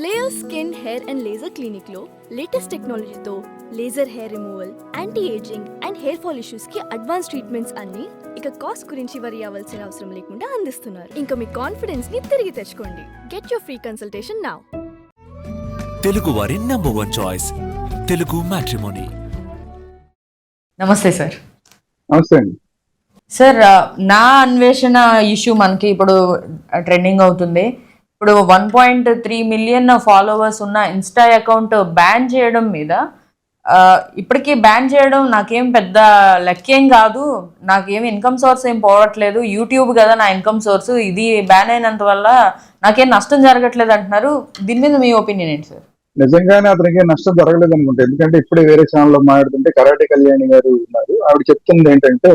Layer skin hair and laser క్లినిక్లో latest టెక్నాలజీతో laser hair removal anti ageing and hair fall ఇష్యూస్కి advance treatments అన్ని ఇక cost గురించి వరి అవ్వాల్సిన అవసరం లేకుండా అందిస్తున్నారు. ఇంకా మీ కాన్ఫిడెన్స్ని తిరిగి తెచ్చుకోండి. Get your free consultation now Telugu వారి number one choice Telugu matrimony నమస్తే సార్. నమస్తే అండి. సార్ నా అన్వేషణ ఇష్యూ మనకి ఇప్పుడు ట్రెండింగ్ అవుతుంది. ఇప్పుడు one point three million followers ఉన్న ఇన్స్టా అకౌంట్ బ్యాన్ చేయడం మీద ఇప్పటికీ బ్యాన్ చేయడం నాకేం పెద్ద లెక్కేం కాదు. నాకేం ఇన్కమ్ సోర్స్ ఏం పోవట్లేదు. యూట్యూబ్ కదా నా ఇన్కమ్ సోర్స్ ఇది బ్యాన్ అయినంత వల్ల నాకేం నష్టం జరగట్లేదు అంటున్నారు. దీని మీద మీ ఒపీనియన్ ఏంటి సార్ నిజంగానే అతనికి నష్టం జరగలేదు అనుకుంటా. ఎందుకంటే ఇప్పుడే వేరే ఛానల్లో మాట్లాడుతుంటే కరాటే కళ్యాణి గారు ఉన్నారు. ఆవిడ చెప్తుంది ఏంటంటే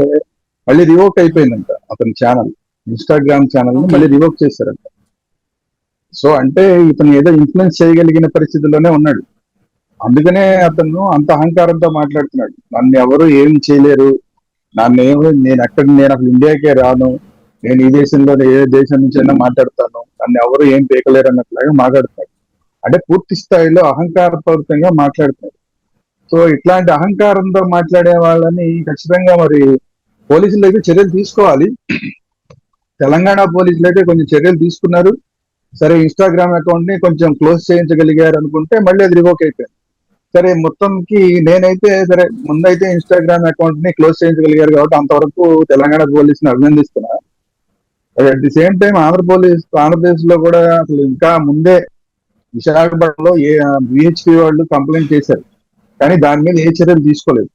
మళ్ళీ రివోక్ అయిపోయిందంట అతని ఛానల్ ఇన్స్టాగ్రామ్ ఛానల్ని మళ్ళీ రివోక్ చేశారంట. సో అంటే ఇతను ఏదో ఇన్ఫ్లుయెన్స్ చేయగలిగిన పరిస్థితుల్లోనే ఉన్నాడు. అందుకనే అతను అంత అహంకారంతో మాట్లాడుతున్నాడు. నన్ను ఎవరు ఏం చేయలేరు. నన్ను ఏమి నేను అక్కడ నేను అసలు ఇండియాకే రాను. నేను ఈ దేశంలో ఏ దేశం నుంచి అయినా మాట్లాడతాను. నన్ను ఎవరు ఏం పీకలేరు అన్నట్లాగా మాట్లాడుతున్నాడు. అంటే పూర్తి స్థాయిలో అహంకారపూరితంగా మాట్లాడుతున్నాడు. సో ఇట్లాంటి అహంకారంతో మాట్లాడే వాళ్ళని ఖచ్చితంగా మరి పోలీసులు అయితే చర్యలు తీసుకోవాలి. తెలంగాణ పోలీసులు అయితే కొంచెం చర్యలు తీసుకున్నారు. సరే ఇన్స్టాగ్రామ్ అకౌంట్ని కొంచెం క్లోజ్ చేయించగలిగారు అనుకుంటే మళ్ళీ అది రివోక్ అయిపోయింది. సరే మొత్తంకి నేనైతే సరే ముందైతే ఇన్స్టాగ్రామ్ అకౌంట్ని క్లోజ్ చేయించగలిగారు కాబట్టి అంతవరకు తెలంగాణ పోలీసుని అభినందిస్తున్నా. At the same time Andhra police ఆంధ్రప్రదేశ్లో కూడా అసలు ఇంకా ముందే విశాఖపట్నంలో ఏ బిహెచ్పి వాళ్ళు కంప్లైంట్ చేశారు. కానీ దాని మీద ఏ చర్యలు తీసుకోలేదు.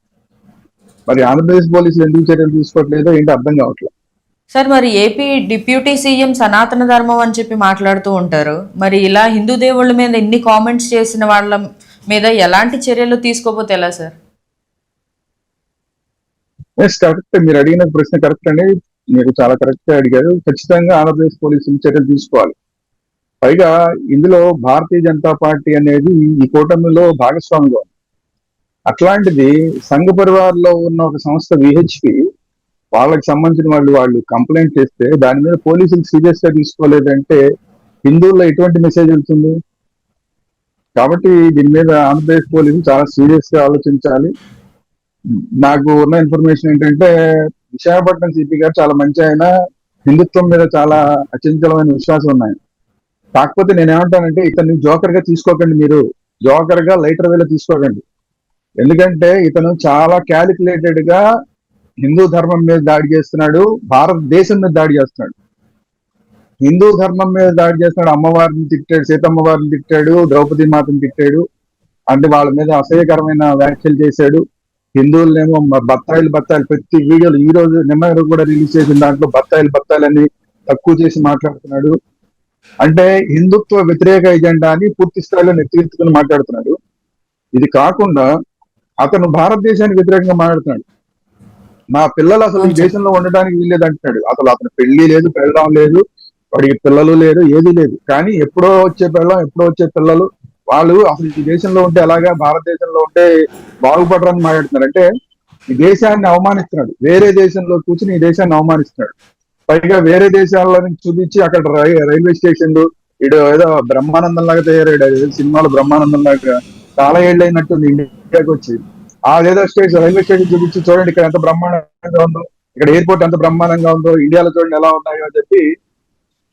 మరి ఆంధ్రప్రదేశ్ పోలీసులు ఎందుకు చర్యలు తీసుకోవట్లేదో ఏంటి అర్థం కావట్లేదు. సార్ మరి ఏపీ డిప్యూటీ సీఎం సనాతన ధర్మం అని చెప్పి మాట్లాడుతూ ఉంటారు. మరి ఇలా హిందూ దేవుళ్ళ మీద ఇన్ని కామెంట్స్ చేసిన వాళ్ళ మీద ఎలాంటి చర్యలు తీసుకోపోతే ఎలా సార్? ఎస్ కరెక్ట్ మీరు అడిగిన ప్రశ్న కరెక్ట్ అండి. మీరు చాలా కరెక్ట్గా అడిగారు. ఖచ్చితంగా ఆంధ్రప్రదేశ్ పోలీసులు చర్యలు తీసుకోవాలి. పైగా ఇందులో భారతీయ జనతా పార్టీ అనేది ఈ కూటమిలో భాగస్వామిగా ఉంది. అట్లాంటిది సంఘ పరివార్లో ఉన్న ఒక సంస్థ విహెచ్పి వాళ్ళకి సంబంధించిన వాళ్ళు వాళ్ళు కంప్లైంట్ చేస్తే దాని మీద పోలీసులు సీరియస్గా తీసుకోలేదంటే హిందువుల్లో ఎటువంటి మెసేజ్ వెళ్తుంది? కాబట్టి దీని మీద ఆంధ్రప్రదేశ్ పోలీసులు చాలా సీరియస్గా ఆలోచించాలి. నాకు ఉన్న ఇన్ఫర్మేషన్ ఏంటంటే విశాఖపట్నం సిపి గారు చాలా మంచి ఆయన హిందుత్వం మీద చాలా అచంచలమైన విశ్వాసం ఉన్నాయి. కాకపోతే నేను ఏమంటానంటే ఇతన్ని జోకర్గా తీసుకోకండి మీరు. జోకర్గా లైటర్ వేలో తీసుకోకండి. ఎందుకంటే ఇతను చాలా క్యాలిక్యులేటెడ్గా హిందూ ధర్మం మీద దాడి చేస్తున్నాడు భారతదేశం మీద దాడి చేస్తున్నాడు. హిందూ ధర్మం మీద దాడి చేస్తున్నాడు అమ్మవారిని తిట్టాడు సీతమ్మవారిని తిట్టాడు ద్రౌపది మాతను తిట్టాడు. అంటే వాళ్ళ మీద అసహ్యకరమైన వ్యాఖ్యలు చేశాడు. హిందువులనేమో బత్తాయిలు బత్తాయిలు ప్రతి వీడియోలు ఈ రోజు నిన్న కూడా రిలీజ్ చేసిన దాంట్లో బత్తాయిలు బత్తాయిలని తక్కువ చేసి మాట్లాడుతున్నాడు. అంటే హిందుత్వ వ్యతిరేక ఎజెండా అని పూర్తి స్థాయిలో నెత్తికెత్తుకుని మాట్లాడుతున్నాడు. ఇది కాకుండా అతను భారతదేశానికి వ్యతిరేకంగా మాట్లాడుతున్నాడు. మా పిల్లలు అసలు ఈ దేశంలో ఉండడానికి వీల్లేదు అంటున్నాడు. అసలు అతను పెళ్ళి లేదు పెళ్ళడం లేదు వాడికి పిల్లలు లేదు ఏది లేదు. కానీ ఎప్పుడో వచ్చే పిల్లం ఎప్పుడో వచ్చే పిల్లలు వాళ్ళు అసలు ఈ దేశంలో ఉంటే అలాగా భారతదేశంలో ఉంటే బాగుపడరని మాట్లాడుతున్నారు. అంటే ఈ దేశాన్ని అవమానిస్తున్నాడు. వేరే దేశంలో కూర్చుని ఈ దేశాన్ని అవమానిస్తున్నాడు. పైగా వేరే దేశాల నుంచి చూపించి అక్కడ రైల్వే స్టేషన్లు ఇడు ఏదో బ్రహ్మానందం లాగా తయారయ్యాడు. సినిమాలో బ్రహ్మానందం లాగా చాలా ఏళ్ళు అయినట్టుంది ఇండియాకి వచ్చి. అదేదో స్టేషన్ రైల్వే స్టేషన్ చూపించి చూడండి ఇక్కడ ఎంత బ్రహ్మాండంగా ఉందో ఇక్కడ ఎయిర్పోర్ట్ ఎంత బ్రహ్మాండంగా ఉందో ఇండియాలో చూడండి ఎలా ఉన్నాయో అని చెప్పి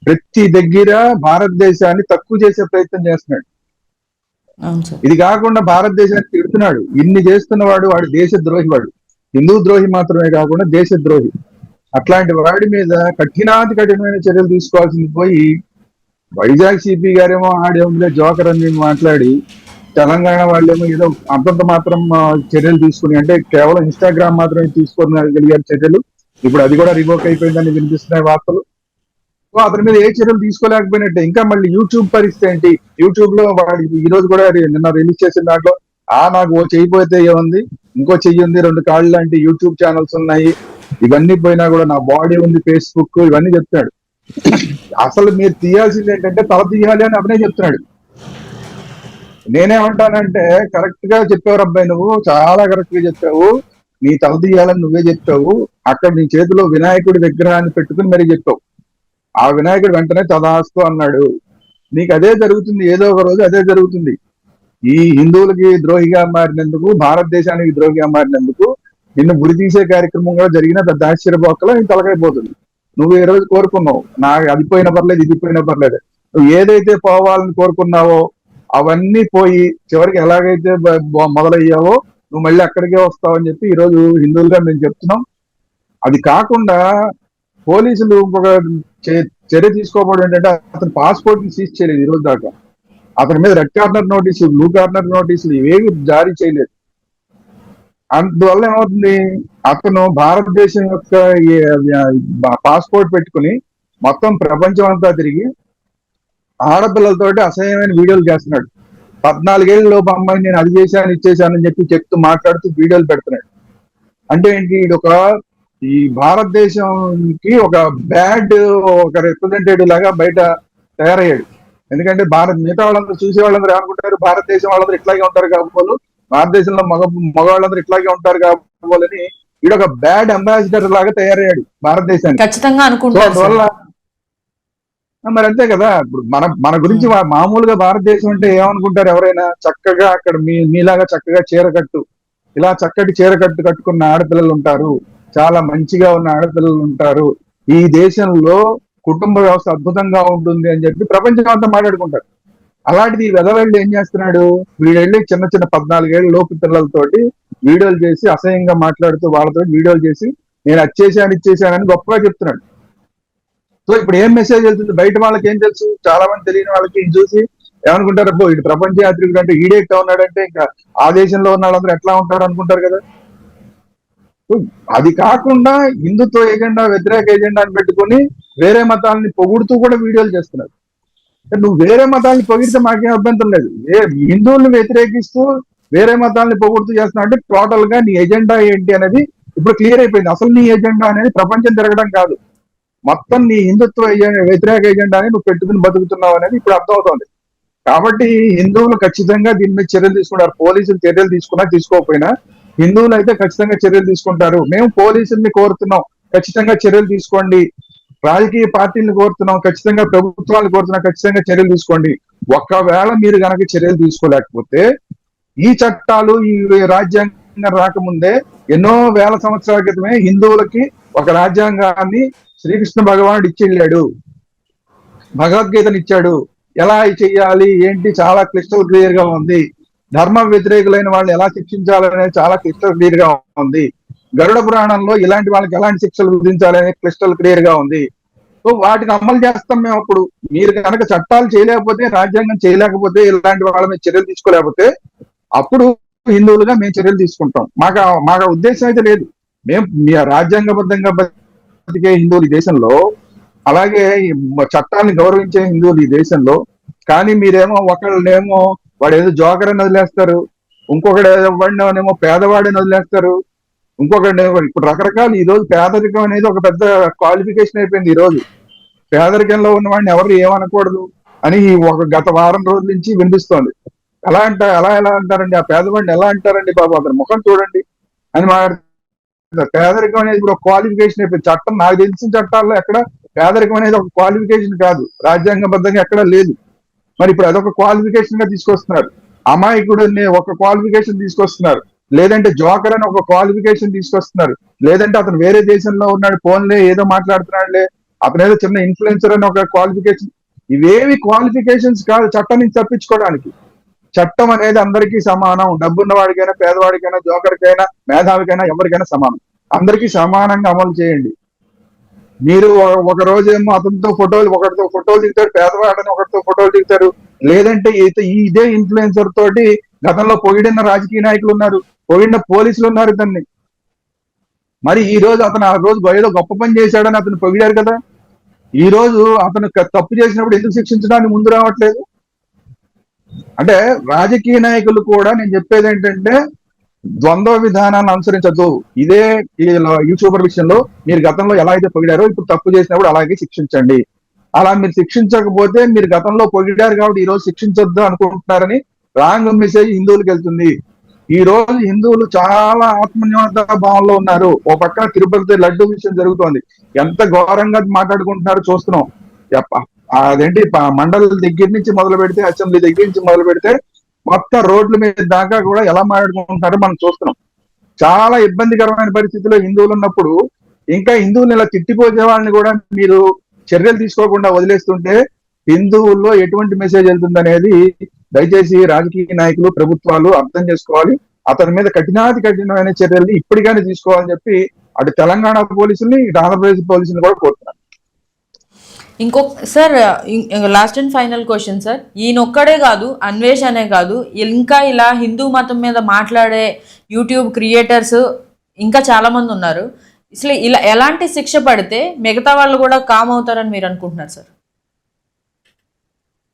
ప్రతి దగ్గర భారతదేశాన్ని తక్కువ చేసే ప్రయత్నం చేస్తున్నాడు. ఇది కాకుండా భారతదేశాన్ని తిడుతున్నాడు. ఇన్ని చేస్తున్నవాడు వాడు దేశ ద్రోహి వాడు. హిందూ ద్రోహి మాత్రమే కాకుండా దేశ ద్రోహి. అట్లాంటి వాడి మీద కఠినాతి కఠినమైన చర్యలు తీసుకోవాల్సింది పోయి వైజాగ్ సిపి గారేమో ఆడేముందే జోకర్ అని మాట్లాడి తెలంగాణ వాళ్ళేమో ఏదో అంతంత మాత్రం చర్యలు తీసుకుని అంటే కేవలం ఇన్స్టాగ్రామ్ మాత్రమే తీసుకోగలిగారు చర్యలు. ఇప్పుడు అది కూడా రివోక్ అయిపోయిందని వినిపిస్తున్నాయి వార్తలు. సో అతని మీద ఏ చర్యలు తీసుకోలేకపోయినట్టే. ఇంకా మళ్ళీ యూట్యూబ్ పరిస్థితి ఏంటి? యూట్యూబ్లో వాడి ఈ రోజు కూడా నిన్న రిలీజ్ చేసిన దాంట్లో ఆ నాకు ఓ చెయ్యిపోతే ఏముంది? ఇంకో చెయ్యి ఉంది రెండు కాళ్ళు లాంటి యూట్యూబ్ ఛానల్స్ ఉన్నాయి. ఇవన్నీ పోయినా కూడా నా బాడీ ఉంది ఫేస్బుక్ ఇవన్నీ చెప్తాడు అసలు మీరు తీయాల్సింది ఏంటంటే తల తీయాలి అని అతనే చెప్తున్నాడు. నేనేమంటానంటే కరెక్ట్గా చెప్పావు అబ్బాయి నువ్వు చాలా కరెక్ట్గా చెప్పావు. నీ తల తీయాలని నువ్వే చెప్పావు. అక్కడ నీ చేతిలో వినాయకుడి విగ్రహాన్ని పెట్టుకుని మరీ చెప్పావు. ఆ వినాయకుడు వెంటనే తదాస్తు అన్నాడు. నీకు అదే జరుగుతుంది ఏదో ఒక రోజు అదే జరుగుతుంది. ఈ హిందువులకి ద్రోహిగా మారినందుకు భారతదేశానికి ద్రోహిగా మారినందుకు నిన్ను గురి తీసే కార్యక్రమం కూడా జరిగిన పెద్ద ఆశ్చర్యపోకలో నేను తలకైపోతుంది నువ్వు ఈ రోజు కోరుకున్నావు? నాకు అది పోయినా పర్లేదు ఇది పోయినా పర్లేదు. నువ్వు ఏదైతే పోవాలని కోరుకున్నావో అవన్నీ పోయి చివరికి ఎలాగైతే మొదలయ్యావో నువ్వు మళ్ళీ అక్కడికే వస్తావని చెప్పి ఈ రోజు హిందువులుగా మేము చెప్తున్నాం. అది కాకుండా పోలీసులు ఇంకొక చర్య తీసుకోకపోవడం ఏంటంటే అతని పాస్పోర్ట్ని సీజ్ చేయలేదు ఈ రోజు దాకా. అతని మీద రెడ్ కార్నర్ నోటీసులు బ్లూ కార్నర్ నోటీసులు ఇవేవి జారీ చేయలేదు. అందువల్ల ఏమవుతుంది? అతను భారతదేశం యొక్క పాస్పోర్ట్ పెట్టుకుని మొత్తం ప్రపంచం అంతా తిరిగి ఆడపిల్లలతోటి అసహ్యమైన వీడియోలు చేస్తున్నాడు. పద్నాలుగేళ్ళ లోపు అమ్మాయి నేను అది చేశాను అని చెప్పి చెప్తూ మాట్లాడుతూ వీడియోలు పెడుతున్నాడు. అంటే ఏంటి ఈడు ఒక ఈ భారతదేశంకి ఒక బ్యాడ్ ఒక రిప్రజెంటేటివ్ లాగా బయట తయారయ్యాడు. ఎందుకంటే భారత్ మిగతా వాళ్ళందరూ చూసే వాళ్ళందరూ ఏమనుకుంటారు? భారతదేశం వాళ్ళందరూ ఇట్లాగే ఉంటారు కాబోలు భారతదేశంలో మగ మగవాళ్ళందరూ ఇట్లాగే ఉంటారు కాబోలని వీడు ఒక బ్యాడ్ అంబాసిడర్ లాగా తయారయ్యాడు భారతదేశానికి. ఖచ్చితంగా సో అనుకుంటారు సార్. అందువల్ల మరి అంతే కదా. ఇప్పుడు మన మన గురించి మామూలుగా భారతదేశం అంటే ఏమనుకుంటారు ఎవరైనా? చక్కగా అక్కడ మీ మీలాగా చక్కగా చీర కట్టు ఇలా చక్కటి చీర కట్టు కట్టుకున్న ఆడపిల్లలు ఉంటారు. చాలా మంచిగా ఉన్న ఆడపిల్లలు ఉంటారు. ఈ దేశంలో కుటుంబ వ్యవస్థ అద్భుతంగా ఉంటుంది అని చెప్పి ప్రపంచం అంతా మాట్లాడుకుంటారు. అలాంటిది ఈ వెదవెళ్ళి ఏం చేస్తున్నాడు? వీడెళ్ళి చిన్న చిన్న పద్నాలుగేళ్ళ లోపు పిల్లలతోటి వీడియోలు చేసి అసహ్యంగా మాట్లాడుతూ వాళ్ళతో వీడియోలు చేసి నేను అచ్చేసాను ఇచ్చేసానని గొప్పగా చెప్తున్నాడు. సో ఇప్పుడు ఏం మెసేజ్ వెళ్తుంది? బయట వాళ్ళకి ఏం తెలుసు? చాలా మంది తెలియని వాళ్ళకి ఇది చూసి ఏమనుకుంటారు? అబ్బో ఇటు ప్రపంచ యాత్రికుడు అంటే ఈడే ఇట్లా ఉన్నాడంటే ఇంకా ఆ దేశంలో ఉన్న వాళ్ళందరూ ఎట్లా ఉంటారు అనుకుంటారు కదా? అది కాకుండా హిందుత్వ ఏజెండా వ్యతిరేక ఏజెండాని పెట్టుకుని పెట్టుకొని వేరే మతాలని పొగుడుతూ కూడా వీడియోలు చేస్తున్నారు. నువ్వు వేరే మతాలని పొగిడితే మాకేం అభ్యంతరం లేదు. ఏ హిందువుల్ని వ్యతిరేకిస్తూ వేరే మతాలని పొగుడుతూ చేస్తున్నావు అంటే టోటల్గా నీ ఎజెండా ఏంటి అనేది ఇప్పుడు క్లియర్ అయిపోయింది. అసలు నీ ఎజెండా అనేది ప్రపంచం తిరగడం కాదు. మొత్తం నీ హిందుత్వ వ్యతిరేక ఎజెండాని నువ్వు పెట్టుకుని బతుకుతున్నావు అనేది ఇప్పుడు అర్థమవుతోంది. కాబట్టి హిందువులు ఖచ్చితంగా దీని మీద చర్యలు తీసుకుంటారు. పోలీసులు చర్యలు తీసుకున్నా తీసుకోకపోయినా హిందువులు అయితే ఖచ్చితంగా చర్యలు తీసుకుంటారు. మేము పోలీసుల్ని కోరుతున్నాం. ఖచ్చితంగా చర్యలు తీసుకోండి. రాజకీయ పార్టీలను కోరుతున్నాం. ఖచ్చితంగా ప్రభుత్వాలు కోరుతున్నాం. ఖచ్చితంగా చర్యలు తీసుకోండి. ఒకవేళ మీరు గనక చర్యలు తీసుకోలేకపోతే ఈ చట్టాలు ఈ రాజ్యాంగం రాకముందే ఎన్నో వేల సంవత్సరాల క్రితమే హిందువులకి ఒక రాజ్యాంగాన్ని శ్రీకృష్ణ భగవానుడు ఇచ్చి వెళ్ళాడు భగవద్గీతను ఇచ్చాడు. ఎలా చెయ్యాలి? ఏంటి? చాలా క్లిష్ట క్లియర్గా ఉంది. ధర్మ వ్యతిరేకులైన వాళ్ళని ఎలా శిక్షించాలనేది చాలా క్లిష్ట క్లియర్గా ఉంది. గరుడ పురాణంలో ఇలాంటి వాళ్ళకి ఎలాంటి శిక్షలు విధించాలనే క్లిస్టల్ క్లియర్గా ఉంది. సో వాటిని అమలు చేస్తాం మేము అప్పుడు. మీరు కనుక చట్టాలు చేయలేకపోతే రాజ్యాంగం చేయలేకపోతే ఇలాంటి వాళ్ళ మీద చర్యలు తీసుకోలేకపోతే అప్పుడు హిందువులుగా మేము చర్యలు తీసుకుంటాం. మాకు మాకు ఉద్దేశం అయితే లేదు. మేము మీ రాజ్యాంగబద్ధంగా బతికే హిందువులు ఈ దేశంలో అలాగే ఈ చట్టాన్ని గౌరవించే హిందువులు ఈ దేశంలో కానీ మీరేమో ఒకళ్ళనేమో వాడు ఏదో జోకర్ అని వదిలేస్తారు ఇంకొకడు వాడినేమో పేదవాడిని వదిలేస్తారు ఇంకొకటి ఇప్పుడు రకరకాల ఈ రోజు పేదరికం అనేది ఒక పెద్ద క్వాలిఫికేషన్ అయిపోయింది ఈ రోజు. పేదరికంలో ఉన్న వాడిని ఎవరు ఏమనకూడదు అని ఒక గత వారం రోజుల నుంచి వినిపిస్తోంది. ఎలా అంటారు ఎలా ఎలా అంటారండి? ఆ పేదవాడిని ఎలా అంటారండి బాబు? అతని ముఖం చూడండి. అని మాట్లాడుతున్నారు పేదరికం అనేది ఇప్పుడు ఒక క్వాలిఫికేషన్ అయిపోయింది. చట్టం నాకు తెలిసిన చట్టాల్లో ఎక్కడ పేదరికం అనేది ఒక క్వాలిఫికేషన్ కాదు. రాజ్యాంగబద్ధంగా ఎక్కడ లేదు. మరి ఇప్పుడు అదొక క్వాలిఫికేషన్గా తీసుకొస్తున్నారు. అమాయకుడు ఒక క్వాలిఫికేషన్ తీసుకొస్తున్నారు. లేదంటే జోకర్ అని ఒక క్వాలిఫికేషన్ తీసుకొస్తున్నారు. లేదంటే అతను వేరే దేశంలో ఉన్నాడు ఫోన్లే ఏదో మాట్లాడుతున్నాడులే. అతను ఏదో చిన్న ఇన్ఫ్లుయెన్సర్ అని ఒక క్వాలిఫికేషన్ ఇవేవి క్వాలిఫికేషన్స్ కాదు చట్టం నుంచి తప్పించుకోవడానికి. చట్టం అనేది అందరికీ సమానం. డబ్బున్నవాడికైనా పేదవాడికైనా జోకర్కైనా మేధావికైనా ఎవరికైనా సమానం. అందరికీ సమానంగా అమలు చేయండి. మీరు ఒక- రోజేమో అతనితో ఫోటోలు ఒకటితో ఫోటోలు దిగుతారు పేదవాడని ఒకటితో ఫోటోలు దిగుతారు. లేదంటే ఇదే ఇన్ఫ్లుయెన్సర్ తోటి గతంలో పొగిడిన రాజకీయ నాయకులు ఉన్నారు పొగిడిన పోలీసులు ఉన్నారు ఇతన్ని. మరి ఈ రోజు అతను ఆ రోజు ఏదో గొప్ప పని చేశాడని అతను పొగిడారు కదా? ఈ రోజు అతను తప్పు చేసినప్పుడు ఎందుకు శిక్షించడానికి ముందు రావట్లేదు? అంటే రాజకీయ నాయకులు కూడా నేను చెప్పేది ఏంటంటే ద్వంద్వ విధానాన్ని అనుసరించద్దు. ఇదే యూట్యూబర్ విషయంలో మీరు గతంలో ఎలా అయితే పొగిడారో ఇప్పుడు తప్పు చేసినప్పుడు అలాగే శిక్షించండి. అలా మీరు శిక్షించకపోతే మీరు గతంలో పొగిడారు కాబట్టి ఈ రోజు శిక్షించొద్దు అనుకుంటున్నారని రాంగ్ మెసేజ్ హిందువులకు వెళ్తుంది. ఈ రోజు హిందువులు చాలా ఆత్మన్యూనత భావంలో ఉన్నారు. ఓ పక్క తిరుపతి లడ్డు విషయం జరుగుతోంది. ఎంత ఘోరంగా మాట్లాడుకుంటున్నారో చూస్తున్నాం. యప్ప. అదేంటి మండల దగ్గర నుంచి మొదలు పెడితే అసెంబ్లీ దగ్గర నుంచి మొదలు పెడితే మొత్తం రోడ్ల మీద దాకా కూడా ఎలా మాట్లాడుకుంటున్నారో మనం చూస్తున్నాం. చాలా ఇబ్బందికరమైన పరిస్థితిలో హిందువులు ఉన్నప్పుడు ఇంకా హిందువులు ఇలా తిట్టిపోసే వాళ్ళని కూడా మీరు చర్యలు తీసుకోకుండా వదిలేస్తుంటే హిందువుల్లో ఎటువంటి మెసేజ్ వెళ్తుందనేది దయచేసి రాజకీయ నాయకులు ప్రభుత్వాలు అర్థం చేసుకోవాలి. అతని మీద కఠినాతి కఠినమైన చర్యల్ని ఇప్పటికైనా తీసుకోవాలని చెప్పి అటు తెలంగాణ పోలీసుల్ని ఇటు ఆంధ్రప్రదేశ్ పోలీసుల్ని కూడా కోరుతున్నాను ఇంకొక sir last and final question sir. ఈయన ఒక్కడే కాదు అన్వేష్ అనే కాదు ఇంకా ఇలా హిందూ మతం మీద మాట్లాడే యూట్యూబ్ క్రియేటర్స్ ఇంకా చాలా మంది ఉన్నారు. అసలు ఇలా ఎలాంటి శిక్ష పడితే మిగతా వాళ్ళు కూడా కామ్ అవుతారని మీరు అనుకుంటున్నారు సార్?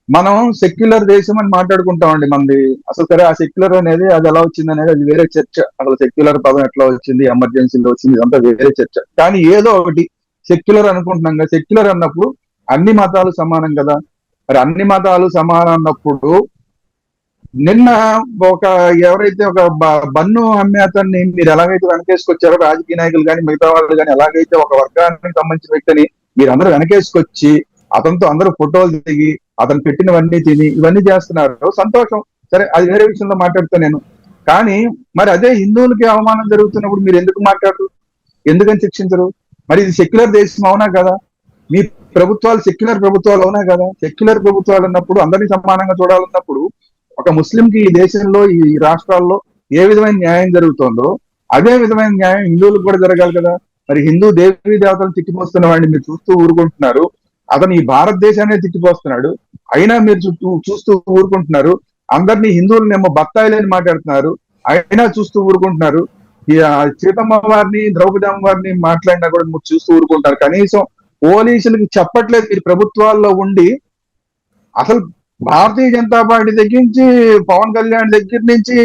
మనం సెక్యులర్ దేశం అని మాట్లాడుకుంటామండి మనది అసలు సరే ఆ సెక్యులర్ అనేది అది ఎలా వచ్చింది అనేది అది వేరే చర్చ. అసలు సెక్యులర్ పదం ఎట్లా వచ్చింది ఎమర్జెన్సీలో వచ్చింది ఇదంతా వేరే చర్చ. కానీ ఏదో ఒకటి సెక్యులర్ అనుకుంటున్నాం కదా. సెక్యులర్ అన్నప్పుడు అన్ని మతాలు సమానం కదా. మరి అన్ని మతాలు సమానం అన్నప్పుడు నిన్న ఒక ఎవరైతే ఒక బన్ను అమ్మే అతన్ని మీరు ఎలాగైతే వెనకేసుకొచ్చారో రాజకీయ నాయకులు కానీ మిగతా వాళ్ళు కానీ ఎలాగైతే ఒక వర్గానికి సంబంధించిన వ్యక్తిని మీరు అందరూ వెనకేసుకొచ్చి అతనితో అందరూ ఫోటోలు దిగి అతను పెట్టినవన్నీ తిని ఇవన్నీ చేస్తున్నారు. సంతోషం. సరే అది వేరే విషయంలో మాట్లాడుతా నేను. కానీ మరి అదే హిందువులకి అవమానం జరుగుతున్నప్పుడు మీరు ఎందుకు మాట్లాడరు? ఎందుకని శిక్షించరు? మరి ఇది సెక్యులర్ దేశం అవునా కదా? మీ ప్రభుత్వాలు సెక్యులర్ ప్రభుత్వాలు అవునా కదా? సెక్యులర్ ప్రభుత్వాలు అన్నప్పుడు అందరినీ సమానంగా చూడాలన్నప్పుడు ఒక ముస్లింకి ఈ దేశంలో ఈ రాష్ట్రాల్లో ఏ విధమైన న్యాయం జరుగుతుందో అదే విధమైన న్యాయం హిందువులకు కూడా జరగాలి కదా? మరి హిందూ దేవీ దేవతలను తిట్టిపోస్తున్న వాడిని మీరు చూస్తూ ఊరుకుంటున్నారు. అతను ఈ భారతదేశాన్ని తిట్టిపోస్తున్నాడు. అయినా మీరు చుట్టూ చూస్తూ ఊరుకుంటున్నారు. అందరినీ హిందువులనేమో బత్తాయిలని మాట్లాడుతున్నారు. అయినా చూస్తూ ఊరుకుంటున్నారు. ఈ సీతమ్మ వారిని ద్రౌపది అమ్మ వారిని మాట్లాడినా కూడా మీరు చూస్తూ ఊరుకుంటారు. కనీసం పోలీసులకి చెప్పట్లేదు. మీరు ప్రభుత్వాల్లో ఉండి అసలు భారతీయ జనతా పార్టీ దగ్గర నుంచి పవన్ కళ్యాణ్ దగ్గర నుంచి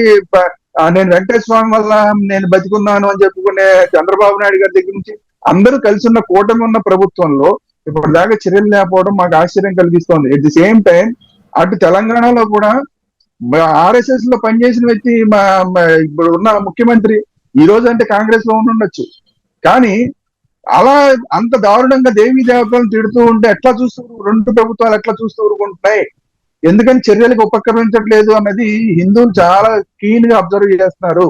నేను వెంకటేశ్వర స్వామి వల్ల నేను బతికున్నాను అని చెప్పుకునే చంద్రబాబు నాయుడు గారి దగ్గర నుంచి అందరూ కలిసి ఉన్న కూటమి ఉన్న ప్రభుత్వంలో ఇప్పటిదాకా చర్యలు లేకపోవడం మాకు ఆశ్చర్యం కలిగిస్తోంది. ఎట్ ది సేమ్ టైం అటు తెలంగాణలో కూడా ఆర్ఎస్ఎస్లో పనిచేసిన వ్యక్తి మా మా ఇప్పుడు ఉన్న ముఖ్యమంత్రి ఈ రోజు అంటే కాంగ్రెస్లో ఉండొచ్చు కానీ అలా అంత దారుణంగా దేవీ దేవతలను తిడుతూ ఉంటే ఎట్లా చూస్తూ రెండు ప్రభుత్వాలు ఎట్లా చూస్తూ ఊరుకుంటున్నాయి? ఎందుకని చర్యలకు ఉపక్రమించట్లేదు అన్నది హిందువులు చాలా క్లీన్గా అబ్జర్వ్ చేస్తున్నారు.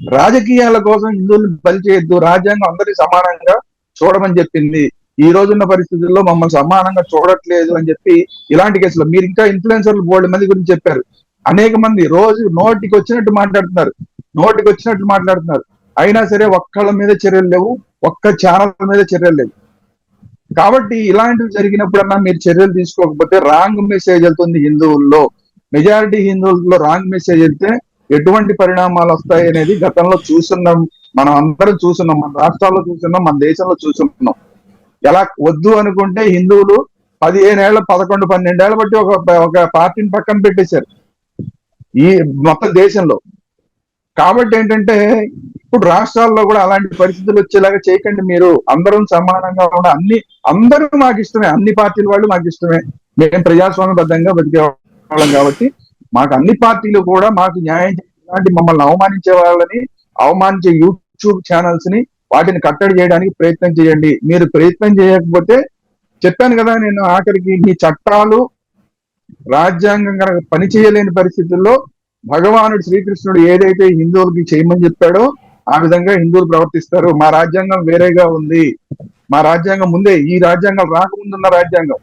రాజకీయాల కోసం హిందువులను బలి చేయొద్దు. రాజ్యాంగం అందరి సమానంగా చూడమని చెప్పింది. ఈ రోజున్న పరిస్థితుల్లో మమ్మల్ని సమానంగా చూడట్లేదు అని చెప్పి ఇలాంటి కేసులు. మీరు ఇంకా ఇన్ఫ్లుయెన్సర్లు బోల్డ్ మంది గురించి చెప్పారు. అనేక మంది రోజు నోటికి వచ్చినట్టు మాట్లాడుతున్నారు. నోటికి వచ్చినట్టు మాట్లాడుతున్నారు. అయినా సరే ఒక్కళ్ళ మీద చర్యలు లేవు. ఒక్క ఛానల్ మీద చర్యలు లేవు. కాబట్టి ఇలాంటివి జరిగినప్పుడన్నా మీరు చర్యలు తీసుకోకపోతే రాంగ్ మెసేజ్ వెళ్తుంది హిందువుల్లో. మెజారిటీ హిందువుల్లో రాంగ్ మెసేజ్ వెళ్తే ఎటువంటి పరిణామాలు వస్తాయి అనేది గతంలో చూస్తున్నాం. మనం అందరం చూస్తున్నాం. మన రాష్ట్రాల్లో చూస్తున్నాం. మన దేశంలో చూస్తున్నాం. ఎలా వద్దు అనుకుంటే హిందువులు పదిహేనేళ్ళ పదకొండు పన్నెండేళ్ళ బట్టి ఒక ఒక పార్టీని పక్కన పెట్టేశారు. ఈ మొత్తం దేశంలో. కాబట్టి ఏంటంటే ఇప్పుడు రాష్ట్రాల్లో కూడా అలాంటి పరిస్థితులు వచ్చేలాగా చేయకండి మీరు. అందరం సమానంగా ఉన్న అన్ని అందరూ మాకు ఇష్టమే. అన్ని పార్టీల వాళ్ళు మాకు ఇష్టమే. మేము ప్రజాస్వామ్యబద్ధంగా బతికే వాళ్ళం కాబట్టి మాకు అన్ని పార్టీలు కూడా మాకు న్యాయం చేసి ఇలాంటి మమ్మల్ని అవమానించే వాళ్ళని అవమానించే యూట్యూబ్ ఛానల్స్ని వాటిని కట్టడి చేయడానికి ప్రయత్నం చేయండి. మీరు ప్రయత్నం చేయకపోతే చెప్పాను కదా నేను ఆఖరికి మీ చట్టాలు రాజ్యాంగం కనుక పని చేయలేని పరిస్థితుల్లో భగవానుడు శ్రీకృష్ణుడు ఏదైతే హిందువులకి చేయమని చెప్పాడో ఆ విధంగా హిందువులు ప్రవర్తిస్తారు. మా రాజ్యాంగం వేరేగా ఉంది. మా రాజ్యాంగం ముందే ఈ రాజ్యాంగం రాకముందున్న రాజ్యాంగం.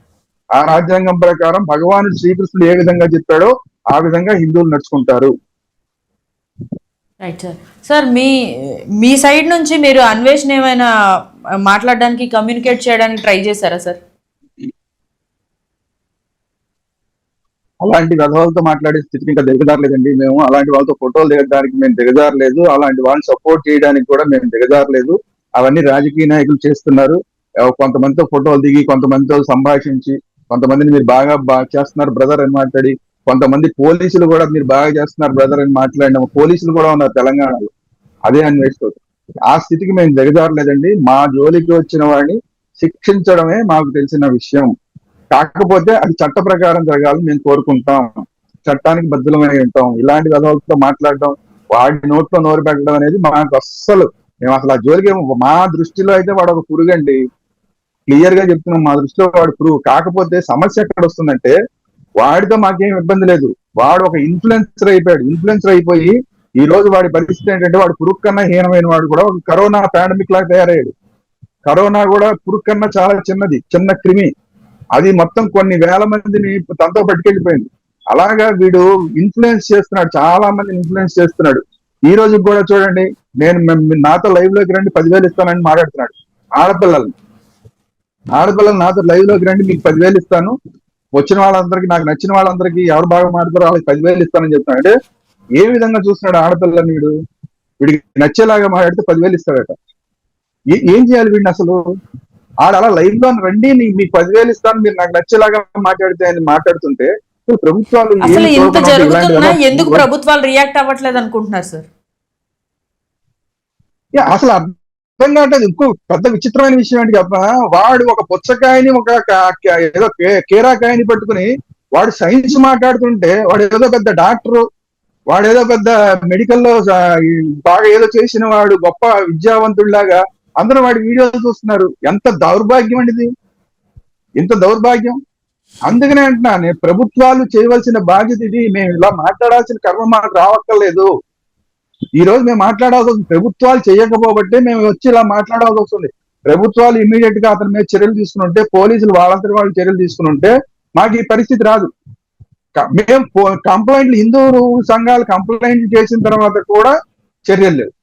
ఆ రాజ్యాంగం ప్రకారం భగవానుడు శ్రీకృష్ణుడు ఏ విధంగా చెప్పాడో ఆ విధంగా హిందువులు నడుచుకుంటారు. రైట్ సార్ సార్ మీ మీ సైడ్ నుంచి మీరు అన్వేషణ ఏమైనా మాట్లాడడానికి కమ్యూనికేట్ చేయడానికి ట్రై చేశారా సార్ అలాంటి విధవాలతో మాట్లాడే స్థితికి ఇంకా దిగజారలేదండి. మేము అలాంటి వాళ్ళతో ఫోటోలు దిగడానికి మేము దిగజారలేదు. అలాంటి వాళ్ళని సపోర్ట్ చేయడానికి కూడా మేము దిగజారలేదు. అవన్నీ రాజకీయ నాయకులు చేస్తున్నారు. కొంతమందితో ఫోటోలు దిగి కొంతమందితో సంభాషించి కొంతమందిని మీరు బాగా బాగా చేస్తున్నారు బ్రదర్ అని మాట్లాడి కొంతమంది పోలీసులు కూడా మీరు బాగా చేస్తున్నారు బ్రదర్ అని మాట్లాడిన పోలీసులు కూడా ఉన్నారు తెలంగాణలో. అదే అన్వేషిస్తారు ఆ స్థితికి మేము దిగజారలేదండి. మా జోలికి వచ్చిన వాడిని శిక్షించడమే మాకు తెలిసిన విషయం. కాకపోతే అది చట్ట ప్రకారం జరగాలని మేము కోరుకుంటాం. చట్టానికి బద్దులమై ఉంటాం. ఇలాంటి విధవాలతో మాట్లాడడం వాడి నోట్లో నోరు పెట్టడం అనేది మాకు అస్సలు మేము అసలు ఆ జోలికి మా దృష్టిలో అయితే వాడు ఒక పురుగండి క్లియర్గా చెప్తున్నాం మా దృష్టిలో వాడు పురుగు. కాకపోతే సమస్య ఎక్కడ వస్తుందంటే వాడితో మాకేం ఇబ్బంది లేదు. వాడు ఒక ఇన్ఫ్లుయెన్సర్ అయిపోయాడు. ఇన్ఫ్లుయెన్సర్ అయిపోయి ఈ రోజు వాడి పరిస్థితి ఏంటంటే వాడు పురుగు కన్నా హీనమైన వాడు కూడా ఒక కరోనా పాండమిక్ లాగా తయారయ్యాడు. కరోనా కూడా పురుగు కన్నా చాలా చిన్నది చిన్న క్రిమి. అది మొత్తం కొన్ని వేల మందిని తనతో పట్టుకెళ్ళిపోయింది. అలాగా వీడు ఇన్ఫ్లుయెన్స్ చేస్తున్నాడు చాలా మంది ఇన్ఫ్లుయెన్స్ చేస్తున్నాడు. ఈ రోజు కూడా చూడండి నేను నాతో లైవ్లోకి రండి పదివేలు ఇస్తానని మాట్లాడుతున్నాడు ఆడపిల్లల్ని. ఆడపిల్లలు నాతో లైవ్లోకి రండి మీకు పదివేలు ఇస్తాను. వచ్చిన వాళ్ళందరికీ నాకు నచ్చిన వాళ్ళందరికీ ఎవరు బాగా మాట్లాడతారో వాళ్ళకి పదివేలు ఇస్తానని చెప్తున్నాడు. అంటే ఏ విధంగా చూస్తున్నాడు ఆడపిల్లని వీడు? వీడికి నచ్చేలాగా మాట్లాడితే పదివేలు ఇస్తాడట. ఏం చేయాలి వీడిని అసలు? ఆడ అలా లైవ్లో రండి మీకు పదివేలు ఇస్తాను మీరు నాకు నచ్చేలాగా మాట్లాడితే అని మాట్లాడుతుంటే ప్రభుత్వాలు అసలు ఇంత జరుగుతున్నా ఎందుకు ప్రభుత్వాలు రియాక్ట్ అవ్వట్లేదు అనుకుంటున్నారు సార్ అసలు అర్థం కావట్లేదు. ఇంకో పెద్ద విచిత్రమైన విషయం ఏంటి చెప్పనా? వాడు ఒక పుచ్చకాయని ఒక ఏదో కీరాకాయని పట్టుకుని వాడు సైన్స్ మాట్లాడుతుంటే వాడు ఏదో పెద్ద డాక్టర్ వాడు ఏదో పెద్ద మెడికల్లో స- ఈ బాగా ఏదో చేసిన వాడు గొప్ప విద్యావంతుడిలాగా అందరూ వాడి వీడియోలు చూస్తున్నారు. ఎంత దౌర్భాగ్యం అండి ఇది? ఇంత దౌర్భాగ్యం? అందుకనే అంటున్నా నేను ప్రభుత్వాలు చేయవలసిన బాధ్యత ఇది. మేము ఇలా మాట్లాడాల్సిన కర్మ మాకు రావక్కర్లేదు. ఈ రోజు మేము మాట్లాడాల్సి వస్తుంది ప్రభుత్వాలు చేయకపోబట్టే మేము వచ్చి ఇలా మాట్లాడాల్సి వస్తుంది ప్రభుత్వాలు ఇమీడియట్గా అతని మీద చర్యలు తీసుకుని ఉంటే పోలీసులు వాళ్ళంతటి వాళ్ళు చర్యలు తీసుకుని ఉంటే మాకు ఈ పరిస్థితి రాదు. మేము కంప్లైంట్లు హిందూ సంఘాలు కంప్లైంట్ చేసిన తర్వాత కూడా చర్యలు లేవు.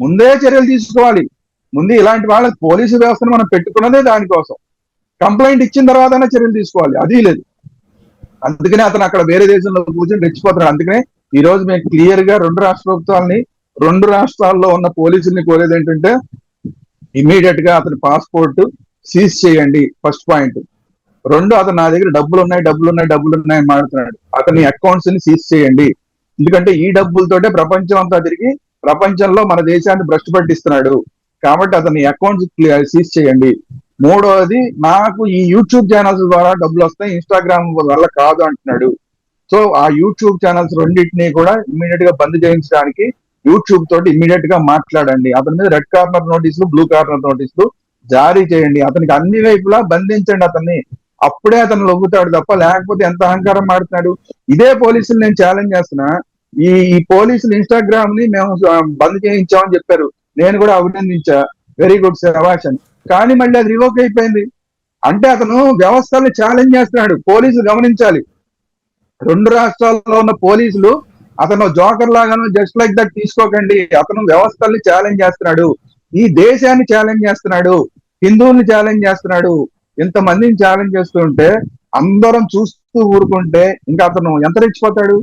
ముందే చర్యలు తీసుకోవాలి. ముందు ఇలాంటి వాళ్ళ పోలీసు వ్యవస్థను మనం పెట్టుకున్నదే దానికోసం. కంప్లైంట్ ఇచ్చిన తర్వాతనే చర్యలు తీసుకోవాలి. అది లేదు. అందుకనే అతను అక్కడ వేరే దేశంలో కూర్చొని రెచ్చిపోతున్నాడు. అందుకనే ఈ రోజు మేము క్లియర్గా రెండు రాష్ట్ర ప్రభుత్వాలని రెండు రాష్ట్రాల్లో ఉన్న పోలీసుల్ని కోరేది ఏంటంటే ఇమీడియట్గా అతని పాస్పోర్ట్ సీజ్ చేయండి ఫస్ట్ పాయింట్ రెండు అతను నా దగ్గర డబ్బులు ఉన్నాయి డబ్బులు ఉన్నాయి డబ్బులు ఉన్నాయి అని మాట్లాడుతున్నాడు. అతని అకౌంట్స్ని సీజ్ చేయండి. ఎందుకంటే ఈ డబ్బులతోటే ప్రపంచం అంతా తిరిగి ప్రపంచంలో మన దేశాన్ని భ్రష్టు పట్టిస్తున్నాడు కాబట్టి అతని అకౌంట్స్ సీజ్ చేయండి. మూడవది నాకు ఈ యూట్యూబ్ ఛానల్స్ ద్వారా డబ్బులు వస్తాయి ఇన్స్టాగ్రామ్ వల్ల కాదు అంటున్నాడు. సో ఆ యూట్యూబ్ ఛానల్స్ రెండింటినీ కూడా ఇమీడియట్గా బంద్ చేయించడానికి యూట్యూబ్ తోటి ఇమీడియట్గా మాట్లాడండి. అతని మీద రెడ్ కార్నర్ నోటీసులు బ్లూ కార్నర్ నోటీసులు జారీ చేయండి. అతనికి అన్ని వైపులా బంధించండి అతన్ని. అప్పుడే అతను లొంగుతాడు తప్ప లేకపోతే ఎంత అహంకారం మాడుతున్నాడు? ఇదే పోలీసులు నేను ఛాలెంజ్ చేస్తున్నా. ఈ ఈ పోలీసులు ఇన్స్టాగ్రామ్ని మేము బంద్ చేయించామని చెప్పారు. నేను కూడా అభినందించా. వెరీ గుడ్ శభాష్ అని కానీ మళ్ళీ అది రివోక్ అయిపోయింది. అంటే అతను వ్యవస్థలు ఛాలెంజ్ చేస్తున్నాడు. పోలీసులు గమనించాలి. రెండు రాష్ట్రాల్లో ఉన్న పోలీసులు అతను జోకర్ లాగాను జస్ట్ లైక్ దట్ తీసుకోకండి. అతను వ్యవస్థల్ని ఛాలెంజ్ చేస్తున్నాడు. ఈ దేశాన్ని ఛాలెంజ్ చేస్తున్నాడు. హిందువుల్ని ఛాలెంజ్ చేస్తున్నాడు. ఇంతమందిని ఛాలెంజ్ చేస్తుంటే అందరం చూస్తూ ఊరుకుంటే ఇంకా అతను ఎంత రెచ్చిపోతాడు?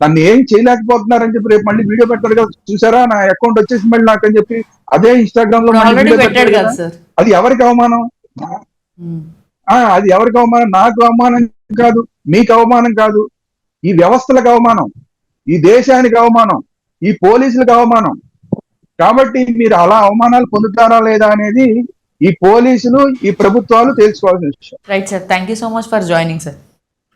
నన్ను ఏం చేయలేకపోతున్నారని చెప్పి రేపు మళ్ళీ వీడియో పెడతాడు కదా. చూసారా? నా అకౌంట్ వచ్చేసి మళ్ళీ నాకు అని చెప్పి అదే ఇన్స్టాగ్రామ్లో పెట్టాడు అది ఎవరికి అవమానం? ఆ అది ఎవరికి అవమానం? నాకు అవమానం కాదు మీకు అవమానం కాదు. ఈ వ్యవస్థలకు అవమానం ఈ దేశానికి అవమానం ఈ పోలీసులకు అవమానం. కాబట్టి మీరు అలా అవమానాలు పొందుతారా లేదా అనేది ఈ పోలీసులు ఈ ప్రభుత్వాలు తెలుసుకోవాల్సిన విషయం. Right sir thank you so much for joining sir